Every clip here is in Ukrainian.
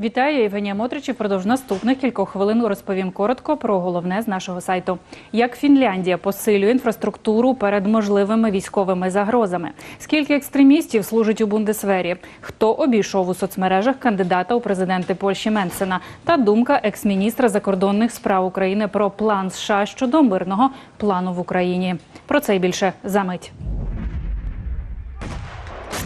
Вітаю, Євгенія Мотрич. і Впродовж наступних кількох хвилин розповім коротко про головне з нашого сайту. Як Фінляндія посилює інфраструктуру перед можливими військовими загрозами? Скільки екстремістів служить у Бундесвері? Хто обійшов у соцмережах кандидата у президенти Польщі Менсена? Та думка екс-міністра закордонних справ України про план США щодо мирного плану в Україні. Про це й більше за мить.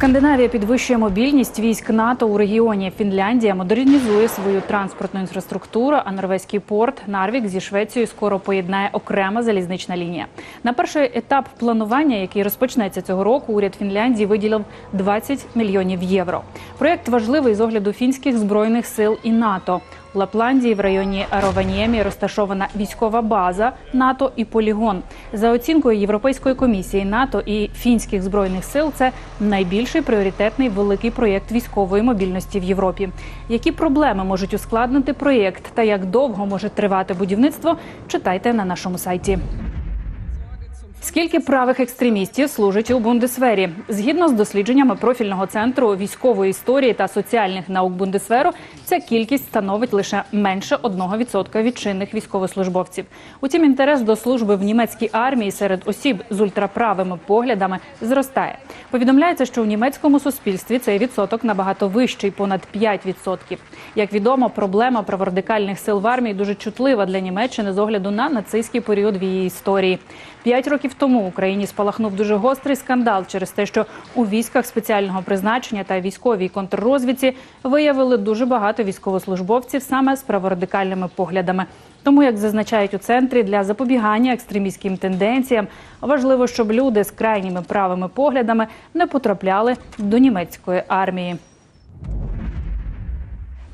Скандинавія підвищує мобільність військ НАТО у регіоні. Фінляндія модернізує свою транспортну інфраструктуру. А норвезький порт Нарвік зі Швецією скоро поєднає окрема залізнична лінія. На перший етап планування, який розпочнеться цього року, уряд Фінляндії виділив 20 мільйонів євро. Проєкт важливий з огляду фінських збройних сил і НАТО. Лапландії в районі Рованіємі розташована військова база НАТО і полігон. За оцінкою Європейської комісії НАТО і фінських збройних сил, це найбільший пріоритетний великий проєкт військової мобільності в Європі. Які проблеми можуть ускладнити проєкт та як довго може тривати будівництво? Читайте на нашому сайті. Скільки правих екстремістів служить у Бундесвері? Згідно з дослідженнями профільного центру військової історії та соціальних наук Бундесверу, ця кількість становить лише менше 1% від чинних військовослужбовців. Утім, інтерес до служби в німецькій армії серед осіб з ультраправими поглядами зростає. Повідомляється, що у німецькому суспільстві цей відсоток набагато вищий понад 5%. Як відомо, проблема праворадикальних сил в армії дуже чутлива для Німеччини з огляду на нацистський період в її історії. П'ять років тому в Україні спалахнув дуже гострий скандал через те, що у військах спеціального призначення та військовій контррозвідці виявили дуже багато військовослужбовців саме з праворадикальними поглядами. Тому, як зазначають у центрі для запобігання екстремістським тенденціям, важливо, щоб люди з крайніми правими поглядами не потрапляли до німецької армії.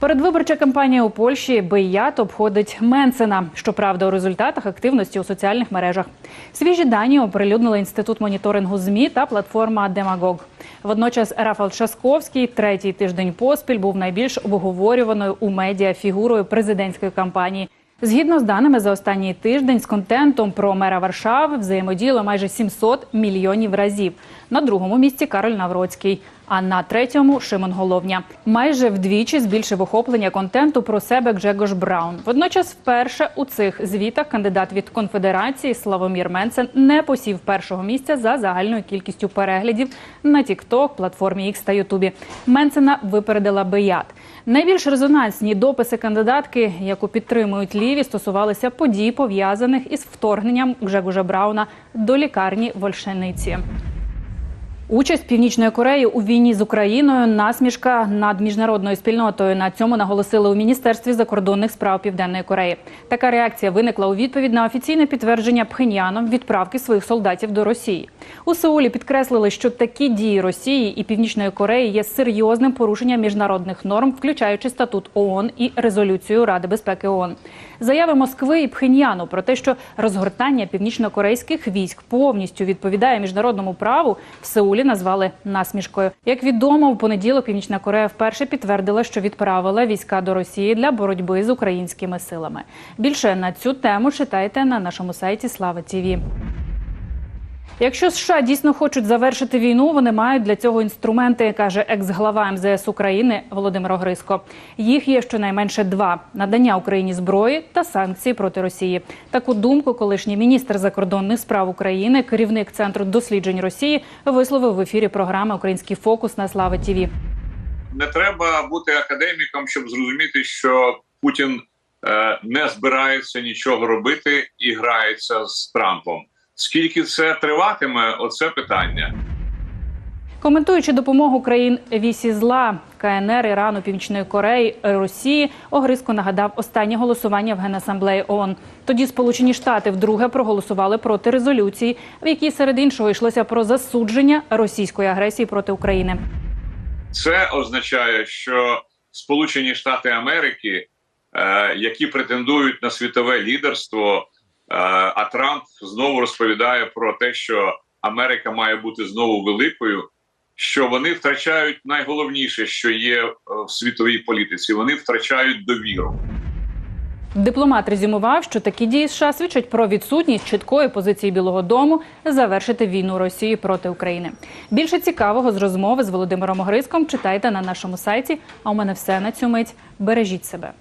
Передвиборча кампанія у Польщі Бейят обходить Менсена. Щоправда, у результатах активності у соціальних мережах. Свіжі дані оприлюднили інститут моніторингу змі та платформа Демагог. Водночас Рафал Часковський третій тиждень поспіль був найбільш обговорюваною у медіа фігурою президентської кампанії. Згідно з даними за останній тиждень з контентом про мера Варшави взаємодіяло майже 700 мільйонів разів. На другому місці Кароль Навроцький, а на третьому Шимон Головня. Майже вдвічі збільшив охоплення контенту про себе Гжегош Браун. Водночас, вперше у цих звітах кандидат від конфедерації Славомір Менсен не посів першого місця за загальною кількістю переглядів на TikTok, платформі X та Ютубі. Менсена випередила Беят. Найбільш резонансні дописи кандидатки, яку підтримують ліві, стосувалися подій, пов'язаних із вторгненням Гжегужа Брауна до лікарні в Ольшениці. Участь Північної Кореї у війні з Україною насмішка над міжнародною спільнотою. На цьому наголосили у міністерстві закордонних справ Південної Кореї. Така реакція виникла у відповідь на офіційне підтвердження Пхеньяном відправки своїх солдатів до Росії. У Сеулі підкреслили, що такі дії Росії і Північної Кореї є серйозним порушенням міжнародних норм, включаючи статут ООН і резолюцію Ради безпеки ООН. Заяви Москви і Пхеньяну про те, що розгортання північнокорейських військ повністю відповідає міжнародному праву, в Сеулі назвали насмішкою. Як відомо, в понеділок Північна Корея вперше підтвердила, що відправила війська до Росії для боротьби з українськими силами. Більше на цю тему читайте на нашому сайті Слава Тіві. Якщо США дійсно хочуть завершити війну, вони мають для цього інструменти, каже екс-глава МЗС України Володимир Огриско. Їх є щонайменше два: надання Україні зброї та санкції проти Росії. Таку думку колишній міністр закордонних справ України, керівник центру досліджень Росії, висловив в ефірі програми Український фокус на Слава Тіві. Не треба бути академіком, щоб зрозуміти, що Путін е, не збирається нічого робити і грається з Трампом. Скільки це триватиме? Оце питання. Коментуючи допомогу країн вісі зла КНР, Ірану, Північної Кореї, Росії, Огриско нагадав останнє голосування в Генасамблеї ООН. Тоді Сполучені Штати вдруге проголосували проти резолюції, в якій серед іншого йшлося про засудження російської агресії проти України. Це означає, що Сполучені Штати Америки, е, які претендують на світове лідерство, а Трамп знову розповідає про те, що Америка має бути знову великою. Що вони втрачають найголовніше, що є е, в світовій політиці. Вони втрачають довіру. Дипломат резюмував, що такі дії США свідчать про відсутність чіткої позиції Білого Дому завершити війну Росії проти України. Більше цікавого з розмови з Володимиром Огриском читайте на нашому сайті. А у мене все на цю мить. Бережіть себе.